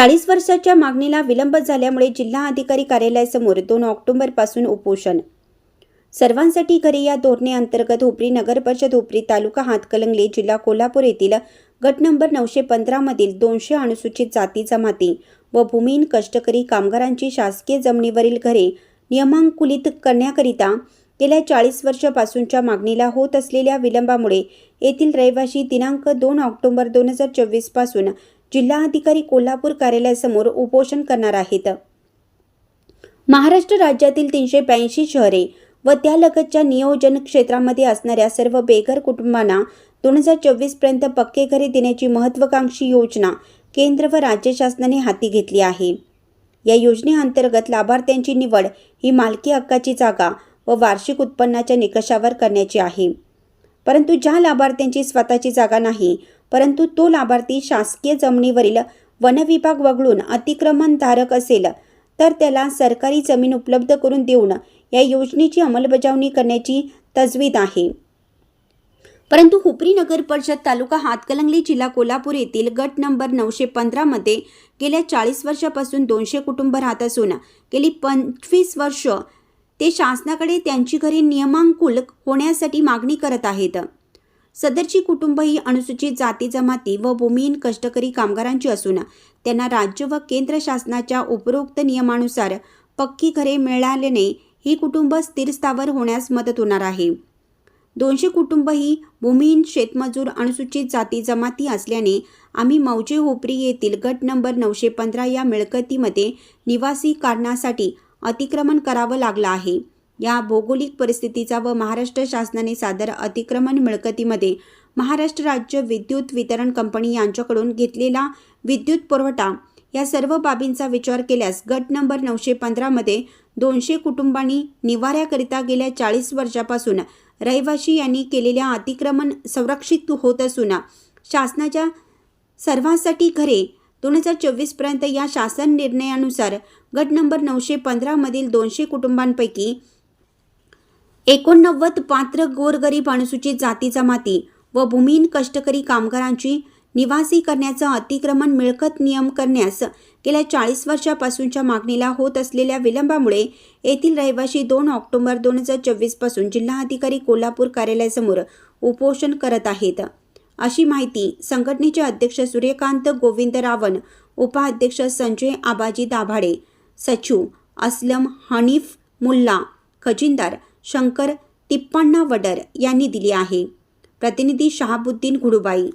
चाळीस वर्षाच्या मागणीला विलंब झाल्यामुळे जिल्हा अधिकारी कार्यालयासमोर दोन ऑक्टोबरपासून उपोषण. सर्वांसाठी घरे या धोरणेअंतर्गत हुपरी नगर परिषद हुपरी तालुका हातकलंगले जिल्हा कोल्हापूर येथील गट नंबर नऊशे पंधरामधील दोनशे अनुसूचित जाती जमाती व भूमिहीन कष्टकरी कामगारांची शासकीय जमिनीवरील घरे नियमांकुलित करण्याकरिता गेल्या चाळीस वर्षापासूनच्या मागणीला होत असलेल्या विलंबामुळे येथील रहिवासी दिनांक दोन ऑक्टोबर दोन हजार चोवीसपासून जिल्हाधिकारी कोल्हापूर कार्यालयासमोर उपोषण करणार आहेत. महाराष्ट्र राज्यातील तीनशे ब्याऐंशी शहरे व त्यालगतच्या नियोजन क्षेत्रामध्ये असणाऱ्या सर्व बेघर कुटुंबांना दोन हजार चोवीसपर्यंत पक्के घरे देण्याची महत्वाकांक्षी योजना केंद्र व राज्य शासनाने हाती घेतली आहे. या योजनेअंतर्गत लाभार्थ्यांची निवड ही मालकी हक्काची जागा व वार्षिक उत्पन्नाच्या निकषावर करण्याची आहे. परंतु ज्या लाभार्थ्यांची स्वतःची जागा नाही परंतु तो लाभार्थी शासकीय जमिनीवरील वनविभाग वगळून अतिक्रमणधारक असेल तर त्याला सरकारी जमीन उपलब्ध करून देऊन या योजनेची अंमलबजावणी करण्याची तजवीज आहे. परंतु हुपरी नगर परिषद तालुका हातकलंगली जिल्हा कोल्हापूर येथील गट नंबर नऊशे पंधरामध्ये गेल्या चाळीस वर्षापासून दोनशे कुटुंब राहत असून गेली पंचवीस वर्ष ते शासनाकडे त्यांची घरे नियमांकुल होण्यासाठी मागणी करत आहेत. सदरची कुटुंब ही अनुसूचित जाती जमाती व भूमिहीन कष्टकरी कामगारांची असून त्यांना राज्य व केंद्र शासनाच्या उपरोक्त नियमानुसार पक्की घरे मिळाल्याने ही कुटुंब स्थिर स्थावर होण्यास मदत होणार आहे. दोनशे कुटुंब ही भूमिहीन शेतमजूर अनुसूचित जाती जमाती असल्याने आम्ही मौजे होपरी येथील गट नंबर नऊशे पंधरा या मिळकतीमध्ये निवासी कारणासाठी अतिक्रमण करावं लागलं आहे. या भौगोलिक परिस्थितीचा व महाराष्ट्र शासनाने सादर अतिक्रमण मिळकतीमध्ये महाराष्ट्र राज्य विद्युत वितरण कंपनी यांच्याकडून घेतलेला विद्युत पुरवठा या सर्व बाबींचा विचार केल्यास गट नंबर नऊशे पंधरामध्ये दोनशे कुटुंबांनी निवाऱ्याकरिता गेल्या चाळीस वर्षापासून रहिवाशी यांनी केलेल्या अतिक्रमण संरक्षित होत असून शासनाच्या सर्वांसाठी घरे दोन हजार चोवीसपर्यंत या शासन निर्णयानुसार गट नंबर नऊशे पंधरामधील दोनशे कुटुंबांपैकी एकोणनव्वद पात्र गोरगरीब अनुसूचित जाती जमाती व भूमिहीन कष्टकरी कामगारांची निवासी करण्याचं अतिक्रमण मिळकत नियम करण्यास गेल्या चाळीस वर्षापासूनच्या मागणीला होत असलेल्या विलंबामुळे येथील रहिवासी दोन ऑक्टोबर दोन हजार चोवीसपासून जिल्हाधिकारी कोल्हापूर कार्यालयासमोर उपोषण करत आहेत. अशी माहिती संघटनेचे अध्यक्ष सूर्यकांत गोविंद रावण उपाध्यक्ष संजय आबाजी दाभाडे सचिव असलम हनीफ मुल्ला खजिनदार शंकर तिप्पण्णा वडर यांनी दिली आहे. प्रतिनिधी शहाबुद्दीन घुडुबाई